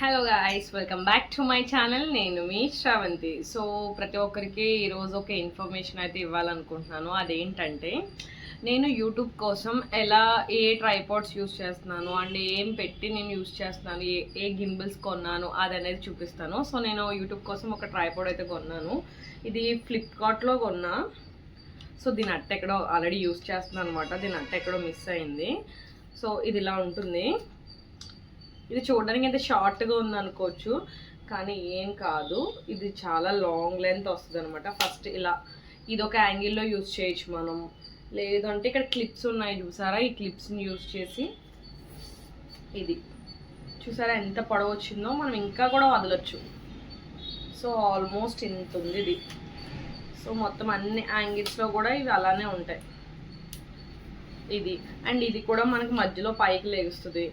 Hello guys welcome back to my channel నేను మీ Sravanthi. So ప్రతి ఒక్కరికి ఈరోజు ఒక ఇన్ఫర్మేషన్ అయితే ఇవ్వాలనుకుంటున్నాను. అదేంటంటే నేను యూట్యూబ్ కోసం ఎలా ఏ ట్రైపాడ్స్ యూస్ చేస్తున్నాను అండ్ ఏం పెట్టి నేను యూస్ చేస్తున్నాను ఏ ఏ గింబుల్స్ కొన్నాను అది అనేది చూపిస్తాను. సో నేను యూట్యూబ్ కోసం ఒక ట్రైపాడ్ అయితే కొన్నాను. ఇది ఫ్లిప్కార్ట్లో కొన్నా. సో దీని అట్ట ఎక్కడో ఆల్రెడీ యూస్ చేస్తున్నాను అనమాట దీని అట్ట ఎక్కడో మిస్ అయింది. సో ఇది ఇలా ఉంటుంది. ఇది చూడడానికి అయితే షార్ట్గా ఉంది అనుకోవచ్చు కానీ ఏం కాదు. ఇది చాలా లాంగ్ లెంత్ వస్తుంది అనమాట ఫస్ట్ ఇలా ఇది ఒక యాంగిల్లో యూజ్ చేయొచ్చు మనం. లేదంటే ఇక్కడ క్లిప్స్ ఉన్నాయి చూసారా? ఈ క్లిప్స్ని యూజ్ చేసి ఇది. చూసారా ఎంత పొడవు వచ్చిందో? మనం ఇంకా కూడా వదలొచ్చు. సో ఆల్మోస్ట్ ఇంత ఉంది ఇది. సో మొత్తం అన్ని యాంగిల్స్లో కూడా ఇవి అలానే ఉంటాయి. ఇది. అండ్ ఇది కూడా మనకి మధ్యలో పైకి లేగుస్తుంది.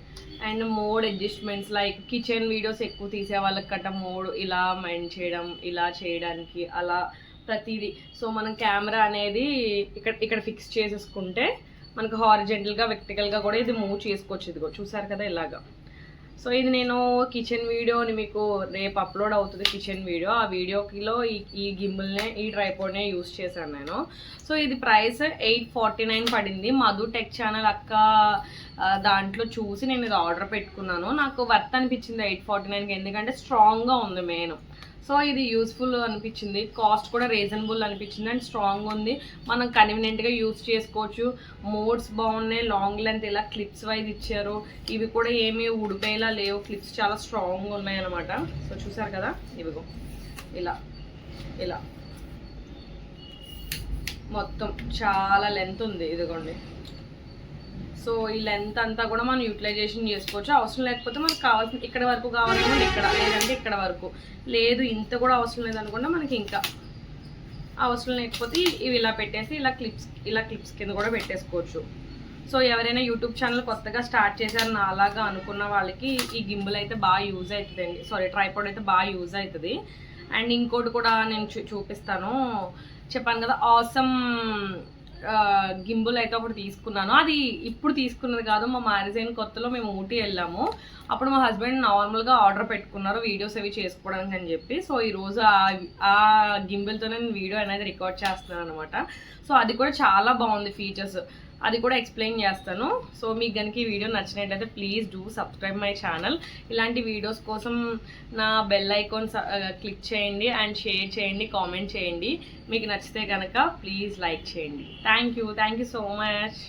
And mode adjustments like kitchen videos ఎక్కువ తీసే వాళ్ళకి కట్ట మోడ్ ఇలా మైండ్ చేయడం ఇలా చేయడానికి అలా ప్రతిదీ. సో మనం కెమెరా అనేది ఇక్కడ ఇక్కడ ఫిక్స్ చేసేసుకుంటే మనకు హారిజెంటల్గా వెక్టికల్గా కూడా ఇది మూవ్ చేసుకోవచ్చు. ఇదిగో చూసారు కదా ఇలాగా. సో ఇది నేను కిచెన్ వీడియోని మీకు రేపు అప్లోడ్ అవుతుంది కిచెన్ వీడియో ఆ వీడియోకిలో ఈ ఈ గిమ్బుల్నే ఈ ట్రైపోడ్నే యూస్ చేశాను నేను. సో ఇది ప్రైస్ ఎయిట్ ఫార్టీ నైన్ పడింది. మధు టెక్ ఛానల్ అక్క దాంట్లో చూసి నేను ఇది ఆర్డర్ పెట్టుకున్నాను. నాకు వర్త్ అనిపించింది ఎయిట్ ఫార్టీ నైన్కి ఎందుకంటే స్ట్రాంగ్గా ఉంది మెయిన్ సో ఇది యూస్ఫుల్ అనిపించింది. కాస్ట్ కూడా రీజనబుల్ అనిపించింది అండ్ స్ట్రాంగ్ ఉంది. మనం కన్వీనియంట్గా యూస్ చేసుకోవచ్చు. మోడ్స్ బాగున్నాయి లాంగ్ లెంత్ ఇలా క్లిప్స్ వైజ్ ఇచ్చారు. ఇవి కూడా ఏమీ ఊడిపోయేలా లేవు. క్లిప్స్ చాలా స్ట్రాంగ్ ఉన్నాయి అనమాట సో చూసారు కదా? ఇవిగో. ఇలా. ఇలా. మొత్తం చాలా లెంత్ ఉంది. ఇదిగోండి. సో ఈ లెంత్ అంతా కూడా మనం యూటిలైజేషన్ చేసుకోవచ్చు. అవసరం లేకపోతే మనకు కావాల్సిన ఇక్కడ వరకు కావాలనుకుంటే ఇక్కడ లేదంటే ఇక్కడ వరకు. లేదు ఇంత కూడా అవసరం లేదనుకుంటే మనకి ఇంకా అవసరం లేకపోతే ఇవి ఇలా పెట్టేసి ఇలా క్లిప్స్ ఇలా క్లిప్స్ కింద కూడా పెట్టేసుకోవచ్చు. సో ఎవరైనా యూట్యూబ్ ఛానల్ కొత్తగా స్టార్ట్ చేశారు నా అలాగా అనుకున్న వాళ్ళకి ఈ గింబుల్ అయితే బాగా యూజ్ అవుతుందండి. సారీ ట్రైపాడ్ అయితే బాగా యూజ్ అవుతుంది. అండ్ ఇంకోటి కూడా నేను చూ చూపిస్తాను. చెప్పాను కదా ఆసమ్ గింబుల్ అయితే ఒకటి తీసుకున్నాను. అది ఇప్పుడు తీసుకున్నది కాదు మా మ్యారేజ్ అయిన కొత్తలో మేము ఊటీ వెళ్ళాము. అప్పుడు మా హస్బెండ్ నార్మల్గా ఆర్డర్ పెట్టుకున్నారు వీడియోస్ అవి చేసుకోవడానికి అని చెప్పి. సో ఈరోజు ఆ గింబుల్తో నేను వీడియో అనేది రికార్డ్ చేస్తున్నాను అనమాట సో అది కూడా చాలా బాగుంది ఫీచర్స్. అది కూడా ఎక్స్ప్లెయిన్ చేస్తాను. సో మీకు కనుక ఈ వీడియో నచ్చినట్టయితే please do subscribe my channel ఇలాంటి వీడియోస్ కోసం నా బెల్ ఐకాన్ క్లిక్ చేయండి అండ్ షేర్ చేయండి కామెంట్ చేయండి. మీకు నచ్చితే కనుక ప్లీజ్ లైక్ చేయండి. Thank you thank you so much